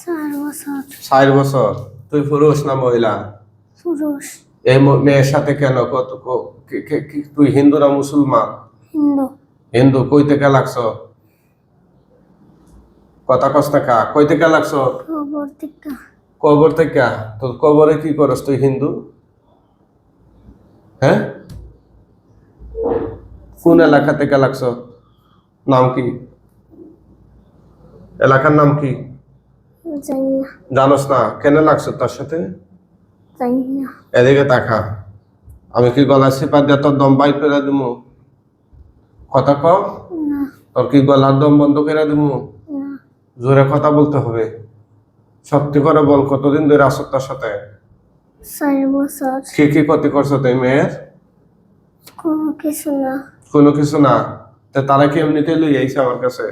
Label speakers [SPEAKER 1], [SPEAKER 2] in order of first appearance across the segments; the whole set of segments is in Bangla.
[SPEAKER 1] চার বছর।
[SPEAKER 2] চার বছর? তুই পুরুষ না মহিলা?
[SPEAKER 1] পুরুষ।
[SPEAKER 2] এই মেয়ের সাথে কেন? কত তুই হিন্দু না মুসলমান?
[SPEAKER 1] হিন্দু।
[SPEAKER 2] হিন্দু কই থেকে লাগছ? কথা কস না কা কই থেকে লাগছ?
[SPEAKER 1] খবর থেকে।
[SPEAKER 2] কবর থেকে? তোর কবরে কি করস তুই হিন্দু? হ্যাঁ? কোন এলাকা থেকে লাগছ? নাম কি? এলাকার নাম কি?
[SPEAKER 1] জানি না
[SPEAKER 2] জানোস না কেন লাগছ তার সাথে?
[SPEAKER 1] জানি না
[SPEAKER 2] এদিকে তাকা। আমি কি গলা চিপা দিয়ে তোর দম বাইর করে দিমু? কথা ক
[SPEAKER 1] না।
[SPEAKER 2] তোর কি গলার দম বন্ধ করে দিমু? জোরে কথা বলতে হবে। সত্যি করে বল কতদিন ধরে আসো তার সাথে? কি কি ক্ষতি করছ তুই মেয়ের?
[SPEAKER 1] কোনো কিছু না।
[SPEAKER 2] কোনো কিছু না। তা তারা কি এমনিতে লই আইছে আমার কাছে?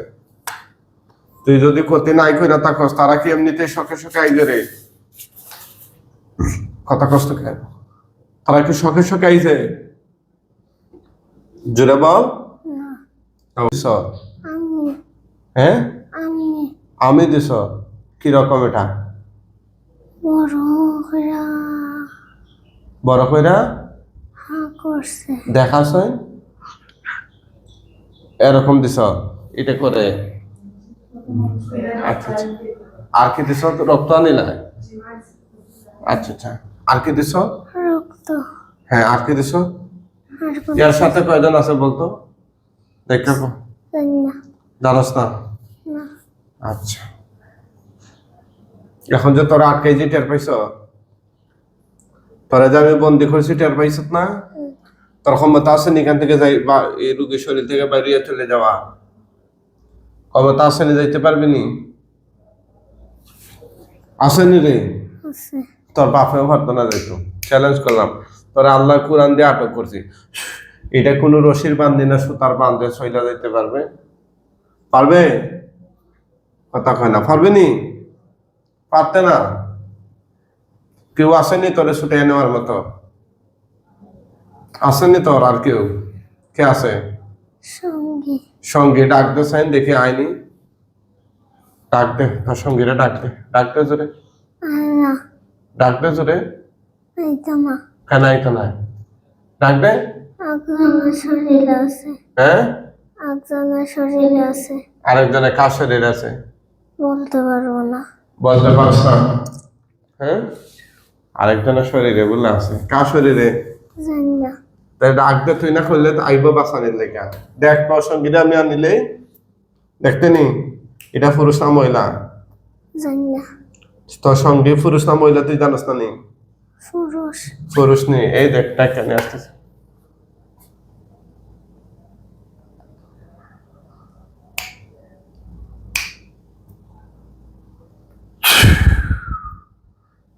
[SPEAKER 2] তুই যদি ক্ষতি নাই করে থাকস তারা কি এমনিতে শখে শখে আইবে রে? কথা কষ্ট কেন? তারা কি শখে শখে আইছে? জোরে বল। হ্যাঁ?
[SPEAKER 1] আমি।
[SPEAKER 2] দিছ? কি রকম এটা?
[SPEAKER 1] বড়
[SPEAKER 2] কইরা দেখাছ এরকম দিছ? এটা করে। আচ্ছা আচ্ছা। আর কি দিছ? রক্ত আনিলা আচ্ছা আচ্ছা। আর কি দিছ?
[SPEAKER 1] রক্ত।
[SPEAKER 2] হ্যাঁ আর কি দিছ? এর সাথে কয়জন আছে বলতো? দেখা কো
[SPEAKER 1] না।
[SPEAKER 2] জানোস না। আচ্ছা। এখন যে তোরা আট কেজি টের পাইছ? তোরা যে আমি বন্দি করেছি টের পাইছ না? তোর ক্ষমতা আছে নি এখান থেকে যাই বা এই রুগীর শরীর থেকে বাইরে চলে যাওয়া? ক্ষমতা আছে নি যাইতে পারবি নি আসেনি রে? তোর বাপেও পারতো না যাইতো। চ্যালেঞ্জ করলাম। তোরা আল্লাহ কোরআন দিয়ে আটক করছি। এটা কোনো রশির বান্ধি না সুতার বান্ধে সইলা যাইতে পারবে? পারবে? কথা কয় না। পারবে নি? পারতে না? কেউ আসেনি তোরে ছুটে নেওয়ার মতো? আসেনি তোর আর কেউ? কে আছে?
[SPEAKER 1] সঙ্গী।
[SPEAKER 2] সঙ্গে ডাকতে চাইন দেখে আইনি। ডাকতে তোর সঙ্গীরা ডাকতে। ডাকতে জোরে। ডাকতে জোরে।
[SPEAKER 1] এইটা মা।
[SPEAKER 2] কেন আইতো না ডাকবে?
[SPEAKER 1] একজনের শরীরে আছে।
[SPEAKER 2] হ্যাঁ?
[SPEAKER 1] একজনের শরীরে আছে।
[SPEAKER 2] আরেকজনের কার শরীর আছে?
[SPEAKER 1] বলতে পারব না।
[SPEAKER 2] বলতে পারছ না। হ্যাঁ? আরেকজনের শরীরে বলে আছে। কার শরীরে?
[SPEAKER 1] জানি না।
[SPEAKER 2] তাই ডাকতে তুই না করলে তো আইব বাসানির লেখা দেখ তোর সঙ্গীটা আমি আনিলে। দেখতে নি এটা পুরুষ না মহিলা তোর সঙ্গী পুরুষ না মহিলা তুই জানিস না নি?
[SPEAKER 1] পুরুষ।
[SPEAKER 2] পুরুষ নি। এই দেখ টাকা নিয়ে আসতেছে।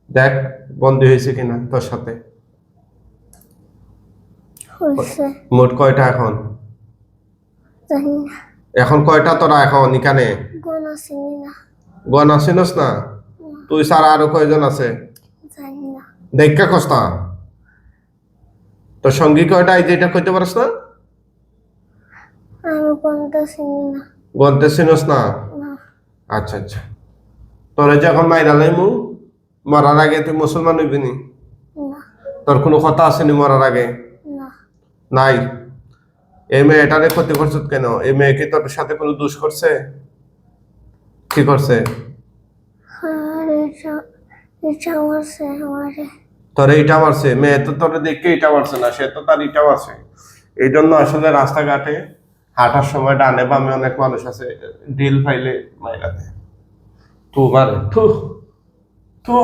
[SPEAKER 2] দেখ বন্দি হয়েছে কিনা তোর সাথে। মোট কয়টা এখন?
[SPEAKER 1] না।
[SPEAKER 2] এখন কয়টা তোরা এখন এখানে?
[SPEAKER 1] গণ না
[SPEAKER 2] আসিনস না? তুই সারা আরও কয়জন আছে?
[SPEAKER 1] না।
[SPEAKER 2] দেখা কস্তা তোর সঙ্গী কয়টা এই যে এটা কইতে পারস না?
[SPEAKER 1] না।
[SPEAKER 2] গনতে চিনস না?
[SPEAKER 1] না।
[SPEAKER 2] আচ্ছা আচ্ছা। তোরে যখন মাইরালাই মু মরার আগে তুই মুসলমান হইবি নি?
[SPEAKER 1] না।
[SPEAKER 2] তোর কোনো কথা আসেনি মরার আগে?
[SPEAKER 1] না
[SPEAKER 2] নাই। এই মেয়েটারে ক্ষতি করছ কেন? এই মেয়ে কি তোর সাথে কোনো দোষ করছে? কি করছে?
[SPEAKER 1] আর এটা এটা মারছে
[SPEAKER 2] তোর এইটা মারছে? মেয়ে তো তোর দেখে এইটা মারছে না সে তো তার ইটা মারছে এই জন্য আসলে রাস্তাঘাটে হাঁটার সময় ডানে বামে অনেক মানুষ আছে ডিল ফাইলে মাইরা দেয়। তু মারে। থু থু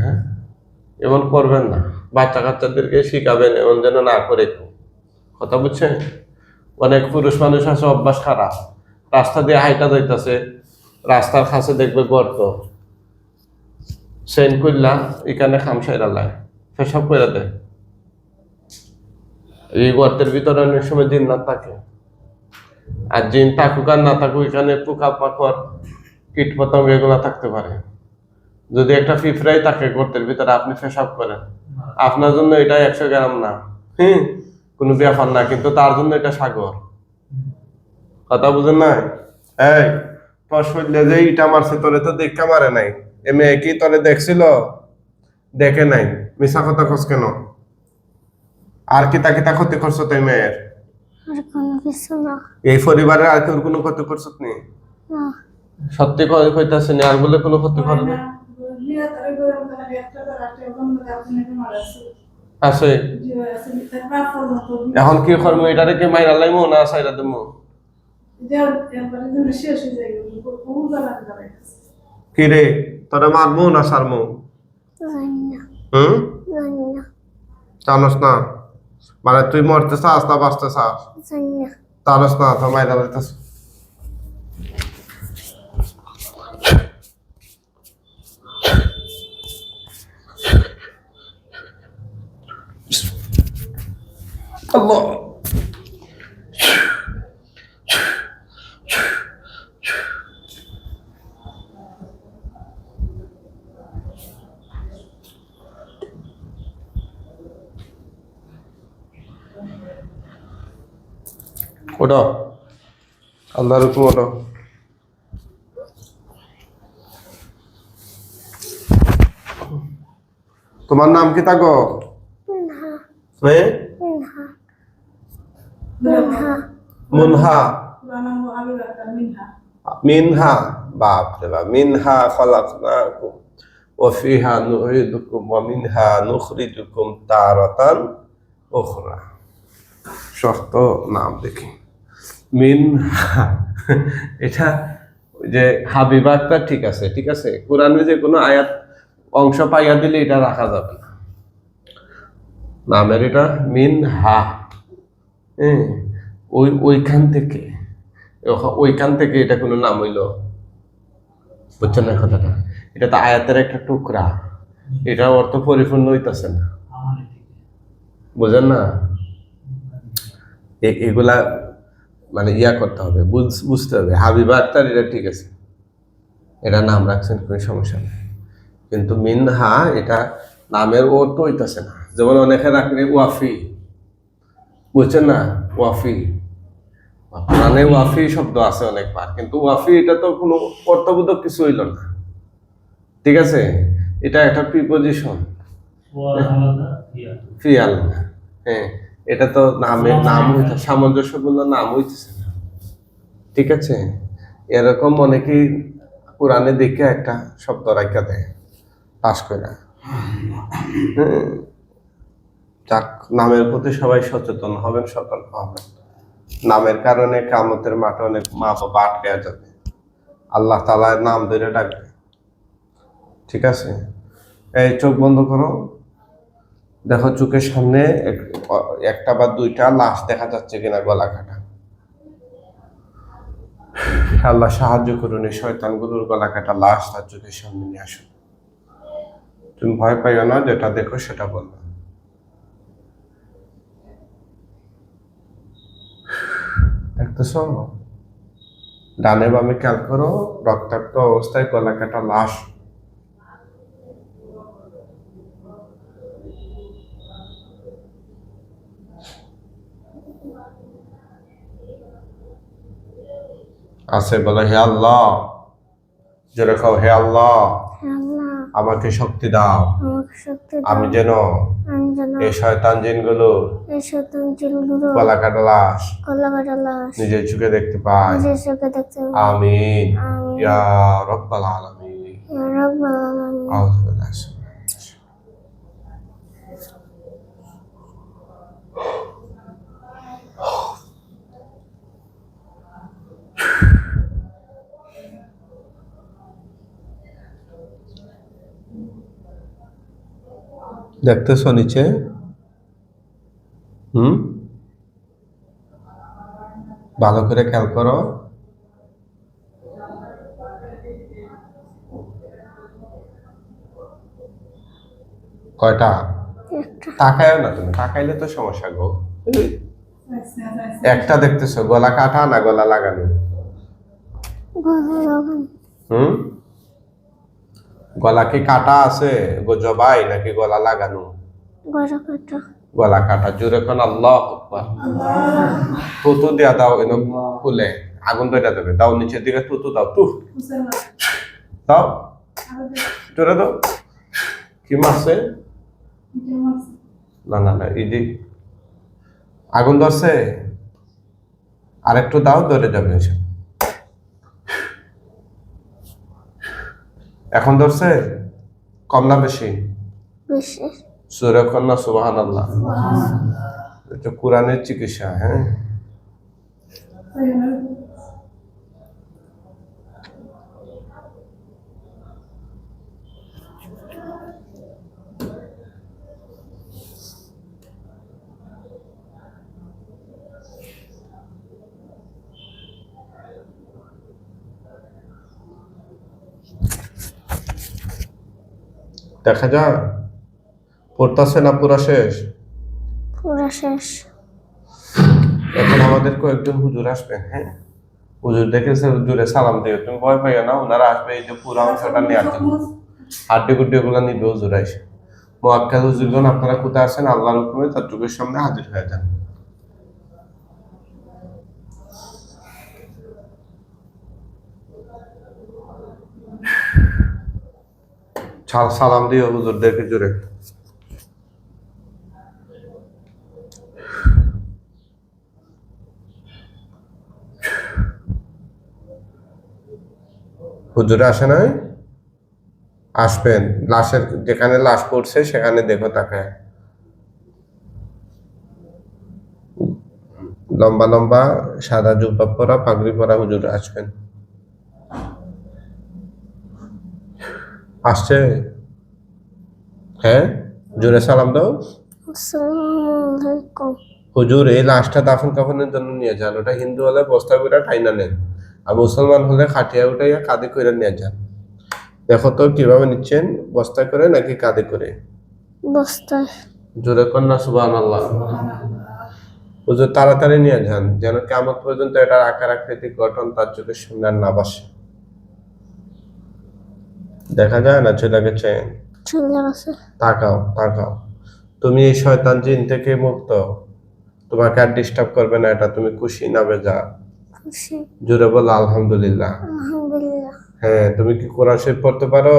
[SPEAKER 2] হ্যাঁ এমন করবেন না। বাচ্চা কাচ্চাদেরকে শিখাবেন এমন যেন না করে কথা বুঝছেন? অনেক পুরুষ মানুষ আছে, অভ্যাস খারাপ। রাস্তা দিয়ে হাইটা যাইতেছে, রাস্তার কাছে দেখবে গর্ত। সেন করলা এখানে খামসাইরা লাগে পেশাব করে দেয় এই গর্তের ভিতরে অনেক সময় দিন না থাকে। আর জিন থাকুক আর না থাকুক, এখানে পোকা পাকড় কীট পতঙ্গ এগুলো থাকতে পারে। যদি একটা পিঁপড়াই থাকে গর্তের ভিতরে আপনি পেশাব করেন। আপনার জন্য এটা একশো গ্রাম না। হ্যাঁ। কোনো ব্যাপার না কিন্তু তার জন্য এটা সাগর। কথা বুঝেন না এই তোর শরীরে যে ইটা মারছে তোরে তো দেখা মারে নাই। এ মেয়ে কি তোরে দেখছিল? দেখে নাই। মিশা কথা কস কেন? আর কি তাকে তা ক্ষতি করছ তুই মেয়ের?
[SPEAKER 1] আর কোনো কিছু না।
[SPEAKER 2] এই পরিবারের আর কেউ কোনো ক্ষতি করছ নি?
[SPEAKER 1] না।
[SPEAKER 2] সত্যি কই- কইতাছে নি আর বলে কোনো ক্ষতি করে না? আছে। এখন কি করব এটারে কি মাইরা লাইমু না সাইরা দেবো কি রে? তোরে মারবো না সারমু? হুম? জানোস না? মানে তুই মরতে চাস না বাঁচতে চাস? জানোস না তো মাইরা লাইতাস আল্লাহ ওটা আল্লাহর হুকুম ওটা তোমার নাম কি তাগো
[SPEAKER 1] না
[SPEAKER 2] হ্যাঁ
[SPEAKER 1] না না
[SPEAKER 2] মুনহা। মিনহা। বাপ রে বাপ মিনহা খলাকনাকুম ওফিহা নুইদুকুম ওয়া মিনহা নুখরিজুকুম তারাতান উখরা। শক্ত নাম দেখি। মিনহা এটা যে হাবিবাদটা ঠিক আছে ঠিক আছে? কোরআনে যে কোনো আয়াত অংশ পাইয়া দিলে এটা রাখা যাবে না। নামের এটা মিন হা হ্যাঁ ওই, ওইখান থেকে ওইখান থেকে এটা কোনো নাম হইল। বুঝছেন না কথাটা? এটা তো আয়াতের একটা টুকরা। এটা অর্থ পরিপূর্ণ হইতেছে না। বুঝেন না? এগুলা মানে ইয়া করতে হবে, বুঝ- বুঝতে হবে। হাবিবা আক্তার এটা ঠিক আছে। এটা নাম রাখছেন, কোনো সমস্যা নেই। কিন্তু মিনহা এটা নামের অর্থ হইতেছে না। যেমন অনেকে রাখলে ওয়াফি। বুঝছেন না? ওয়াফি। মানে ওয়াফি শব্দ আছে অনেকবার, কিন্তু ওয়াফি এটা তো কোনো অর্থবোধক কিছু হইল না। ঠিক আছে? এটা একটা প্রিপোজিশন ফিয়াল হ্যাঁ এটা তো নামের নাম হইতে, সামঞ্জস্যপূর্ণ নাম হইতেছে না। ঠিক আছে? এরকম অনেকেই কোরআনে দেখে একটা শব্দ রাখা দেয় পাস করে। যাক, নামের প্রতি সবাই সচেতন হবেন, সতর্ক হবেন। নামের কারণে কামতের মাঠে অনেক মা বাবা আটকে যাবে। আল্লাহ তালার নাম ধরে ডাকবে। ঠিক আছে? এই চোখ বন্ধ করো। দেখো চোখের সামনে এক- একটা বা দুইটা লাশ দেখা যাচ্ছে কিনা গলা কাটা। আল্লাহ সাহায্য করুন এই শয়তানগুলোর গলা কাটা লাশ তার চোখের সামনে নিয়ে আসুন। তুমি ভয় পাইও না, যেটা দেখো সেটা বলবে। দেখতেছ ডানে বামে খেয়াল করো, রক্তাক্ত অবস্থায় গলা কাটা লাশ। আছে বলে, হে আল্লাহ। খাও হে আল্লাহ। আমাকে শক্তি দাও। আমি যেন এই শয়তান জিনগুলো
[SPEAKER 1] কলা কাটা লাশ
[SPEAKER 2] নিজের চোখে দেখতে পাই
[SPEAKER 1] আমি
[SPEAKER 2] আমিন। ইয়া রব্বাল আলামিন।
[SPEAKER 1] ইয়া রাব্বাল আলামিন।
[SPEAKER 2] আউযু বিল্লাহি দেখতেছ নিচে? হুম? ভালো করে খেয়াল করো। কয়টা?
[SPEAKER 1] একটা।
[SPEAKER 2] তাকায়ও না তুমি তাকাইলে তো সমস্যা গো। একটা দেখতেছো গলা কাটা না গলা লাগানো? হুম? গলা কি কাটা আছে? গো জবাই নাকি গলা লাগানো?
[SPEAKER 1] গলা কাটা।
[SPEAKER 2] জোরে কোন আল্লাহ থুতু দিয়া দাও এনে খুলে আগুন ধরে দেবে। দাও নিচের দিকে তু তু দাও। তু দাও। জোরে দাও। কি মারছে না না না এই আগুন ধরছে? আরেকটু দাও ধরে যাবে এখন ধরছে কম না বেশি? সুরে কন্যা সুবাহান আল্লাহ এটা কোরআনের চিকিৎসা হ্যাঁ? দেখা যায় পড়তাছে না পুরা শেষ?
[SPEAKER 1] পুরা শেষ।
[SPEAKER 2] এখন আমাদের কয়েকজন হুজুর আসবে হ্যাঁ? হুজুর দেখেছে হুজুরে সালাম দিও। তুমি ভয় পাইও না ওনারা আসবে এই যে পুরো অংশটা নেওয়ার জন্য হাড্ডি গুড্ডি ওগুলো নিবে হুজুর আইসে। মোয়াক্কাল হুজুরগণ আপনারা কোথায় আছেন? আল্লাহর হুকুমে তার চোখের সামনে হাজির হয়ে যান। সালাম দিও হুজুরদেরকে জুড়ে হুজুরে আসে নাই? আসবেন। লাশের যেখানে লাশ পড়ছে, সেখানে দেখো তাকে লম্বা লম্বা সাদা জুব্বা পরা, পাগড়ি পরা হুজুর আসবেন। আসছে? হ্যাঁ জোরে সালাম দাও। হুজুর এই লাশটা দাফন কাফনের জন্য নিয়ে যান। ওটা হিন্দু হলে বস্তা করে ঠাইনা নেন। আর মুসলমান হলে খাটিয়া উঠাইয়া কাঁধে করে নিয়ে যান। দেখো তো কীভাবে নিচ্ছেন? বস্তা করে নাকি কাঁধে করে?
[SPEAKER 1] বস্তায়।
[SPEAKER 2] জোরে কন্যা সুবাহ আল্লাহ হুজুর তাড়াতাড়ি নিয়ে যান যেন কেমন পর্যন্ত এটার আকার আকৃতিক গঠন তার চোখের সামনে আর না বাসে। দেখা যায় না চলে গেছে তাকাও তাকাও। তুমি এই শয়তান জিন থেকে মুক্ত। তোমাকে আর ডিস্টার্ব করবে না এটা। তুমি খুশি না বেজা? জোরে বলো আলহামদুলিল্লাহ।
[SPEAKER 1] আলহামদুলিল্লাহ।
[SPEAKER 2] হ্যাঁ তুমি কি কোরআন শরীফ পড়তে পারো?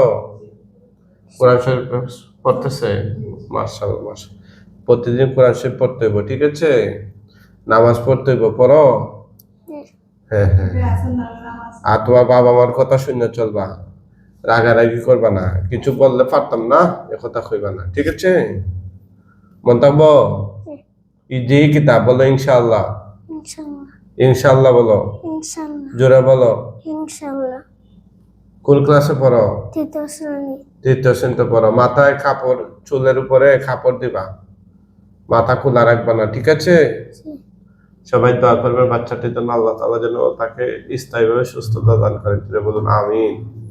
[SPEAKER 2] কোরআন শরীফ পড়তেছে? মার্শাল মার্শাল প্রতিদিন কোরআন শরীফ পড়তে হইব ঠিক আছে? নামাজ পড়তে হইব পড়ো? হ্যাঁ হ্যাঁ আর তোমার বাবা মার কথা শুনে চলবা। রাগারাগি করবা না কিছু বললে পারতাম না এ কথা কইবা না ঠিক আছে? মন্তব্য? ই যে কিতাব বলো ইনশাআল্লাহ। ইনশাআল্লাহ। বলো। জোরে বলো।
[SPEAKER 1] ইনশাল্লাহ
[SPEAKER 2] কোন ক্লাসে পড়ো?
[SPEAKER 1] তৃতীয় শ্রেণি।
[SPEAKER 2] তৃতীয় শ্রেণীতে পড়ো। মাথায় কাপড় চুলের উপরে কাপড় দিবা। মাথা খোলা রাখবা না ঠিক আছে? সবাই দোয়া করবেন বাচ্চাটির জন্য আল্লাহ তাআলা যেন তাকে স্থায়ীভাবে সুস্থতা দান করেন। বলুন আমিন।